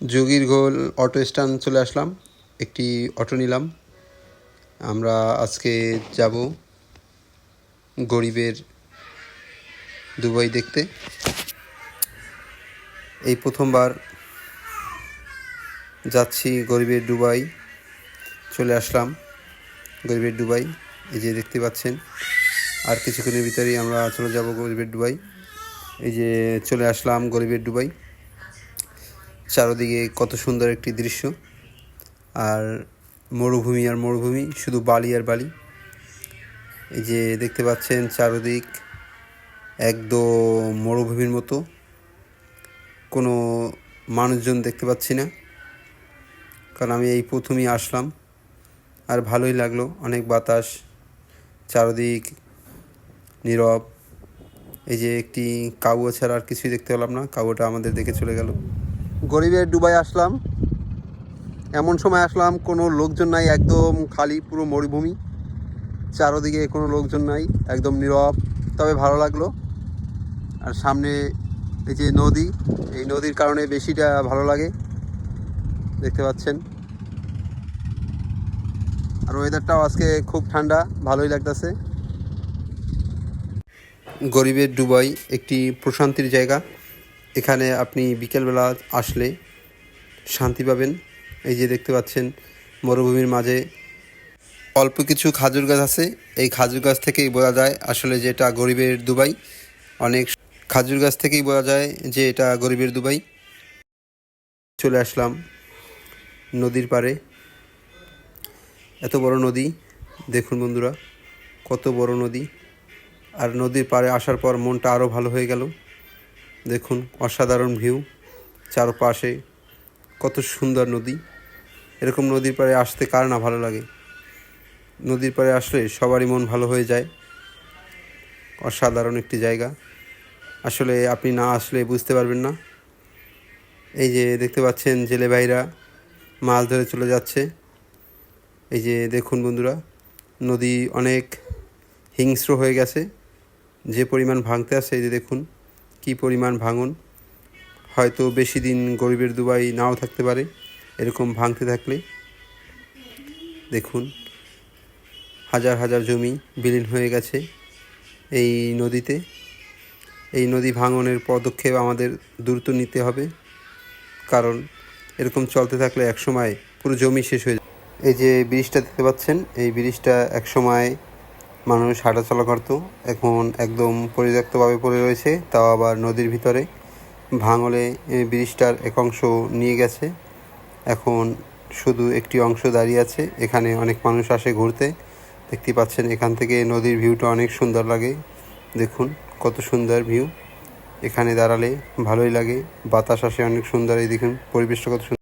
যোগীর ঘোল auto stand চলে আসলাম, একটি অটো নিলাম। আমরা আজকে যাব গরিবের দুবাই দেখতে। এই প্রথমবার যাচ্ছি গরিবের দুবাই, চলে আসলাম গরিবের দুবাই। এই যে দেখতে পাচ্ছেন, আর কিছুক্ষণের ভিতরেই আমরা চলে যাব গরিবের দুবাই। এই যে চলে আসলাম গরিবের দুবাই। চারদিকে কত সুন্দর একটি দৃশ্য। আর মরুভূমি আর মরুভূমি, শুধু বালি আর বালি। এই যে দেখতে পাচ্ছেন চারদিক একদম মরুভূমির মতো। কোনো মানুষজন দেখতে পাচ্ছি না, কারণ আমি এই প্রথমেই আসলাম। আর ভালোই লাগল, অনেক বাতাস, চারদিক নীরব। এই যে একটি কাউয়া ছাড়া আর কিছুই দেখতে পেলাম না, কাউয়াটা আমাদের দেখে চলে গেল। গরিবের ডুবাই আসলাম। এমন সময় আসলাম, কোনো লোকজন নাই, একদম খালি পুরো মরুভূমি। চারোদিকে কোনো লোকজন নাই, একদম নীরব। তবে ভালো লাগল। আর সামনে এই যে নদী, এই নদীর কারণে বেশিটা ভালো লাগে। দেখতে পাচ্ছেন। আর ওয়েদারটাও আজকে খুব ঠান্ডা, ভালোই লাগতেছে। গরিবের ডুবাই একটি প্রশান্তির জায়গা। এখানে আপনি বিকেলবেলা আসলে শান্তি পাবেন। এই যে দেখতে পাচ্ছেন, মরুভূমির মাঝে অল্প কিছু খাজুর গাছ আছে। এই খাজুর গাছ থেকেই বোঝা যায় আসলে যে এটা গরিবের দুবাই। অনেক খাজুর গাছ থেকেই বোঝা যায় যে এটা গরিবের দুবাই। চলে আসলাম নদীর পাড়ে। এত বড় নদী, দেখুন বন্ধুরা, কত বড় নদী। আর নদীর পাড়ে আসার পর মনটা আরও ভালো হয়ে গেল। দেখুন, অসাধারণ ভিউ, চারপাশে কত সুন্দর নদী। এরকম নদীর পাড়ে আসতে কার না ভালো লাগে? নদীর পাড়ে আসলে সবারই মন ভালো হয়ে যায়। অসাধারণ একটি জায়গা। আসলে আপনি না আসলে বুঝতে পারবেন না। এই যে দেখতে পাচ্ছেন জেলে ভাইরা মাছ ধরে চলে যাচ্ছে। এই যে দেখুন বন্ধুরা, নদী অনেক হিংস্র হয়ে গেছে। যে পরিমাণ ভাঙতে আছে এই যে দেখুন। কি পরিমাণ ভাঙন? হয়তো বেশি দিন গরিবের দুবাই নাও থাকতে পারে, এরকম ভাঙতে থাকলে। দেখুন, হাজার হাজার জমি বিলীন হয়ে গেছে এই নদীতে। এই নদী ভাঙনের পদক্ষেপ আমাদের দ্রুত নিতে হবে, কারণ এরকম চলতে থাকলে একসময় পুরো জমি শেষ হয়ে যায় এই যে ব্রিজটা দেখতে পাচ্ছেন, এই ব্রিজটা একসময় মানুষ হাঁটাচলা করতো, এখন একদম পরিত্যক্তভাবে পড়ে রয়েছে, তাও আবার নদীর ভিতরে। ভাঙলে ব্রিজটার এক অংশ নিয়ে গেছে। এখন শুধু একটি অংশ দাঁড়িয়ে আছে, এখানে অনেক মানুষ আসে ঘুরতে। দেখতে পাচ্ছেন এখান থেকে নদীর ভিউটা অনেক সুন্দর লাগে। দেখুন কত সুন্দর ভিউ। এখানে দাঁড়ালে ভালোই লাগে, বাতাস আসে অনেক সুন্দর, এই দেখুন পরিবেশটা কত সুন্দর